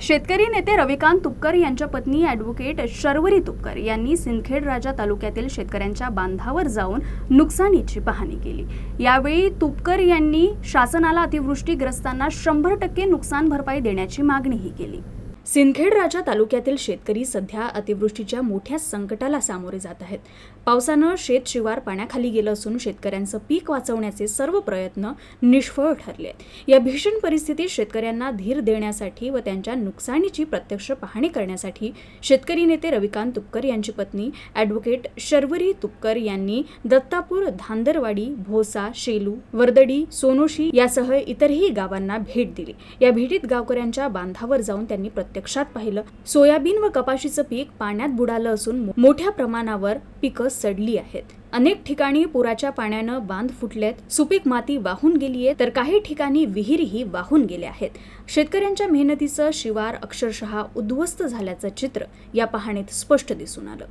शेतकरी नेते रविकांत तुपकर यांच्या पत्नी ॲडव्होकेट शर्वरी तुपकर यांनी सिंदखेड राजा तालुक्यातील शेतकऱ्यांच्या बांधावर जाऊन नुकसानीची पाहणी केली. यावेळी तुपकर यांनी शासनाला अतिवृष्टीग्रस्तांना शंभर टक्के नुकसान भरपाई देण्याची मागणीही केली. सिंदखेड राजा तालुक्यातील शेतकरी सध्या अतिवृष्टीच्या मोठ्या संकटाला सामोरे जात आहेत. पावसानं शेत शिवार पाण्याखाली गेलं असून शेतकऱ्यांचं पीक वाचवण्याचे सर्व प्रयत्न निष्फळ ठरले. या भीषण परिस्थितीत शेतकऱ्यांना धीर देण्यासाठी व त्यांच्या नुकसानीची प्रत्यक्ष पाहणी करण्यासाठी शेतकरी नेते रविकांत तुपकर यांची पत्नी ॲडव्होकेट शर्वरी तुपकर यांनी दत्तापूर धांदरवाडी भोसा शेलू वर्दडी सोनोशी यासह इतरही गावांना भेट दिली. या भेटीत गावकऱ्यांच्या बांधावर जाऊन त्यांनी प्रत्यक्षात पाहिलं सोयाबीन व कपाशीचं पीक पाण्यात बुडालं असून मोठ्या प्रमाणावर पिकं सडली आहेत. अनेक ठिकाणी पुराच्या पाण्यानं बांध फुटलेत सुपीक माती वाहून गेलीये तर काही ठिकाणी विहिरीही वाहून गेल्या आहेत. शेतकऱ्यांच्या मेहनतीचं शिवार अक्षरशः उद्ध्वस्त झाल्याचं चित्र या पाहणीत स्पष्ट दिसून आलं.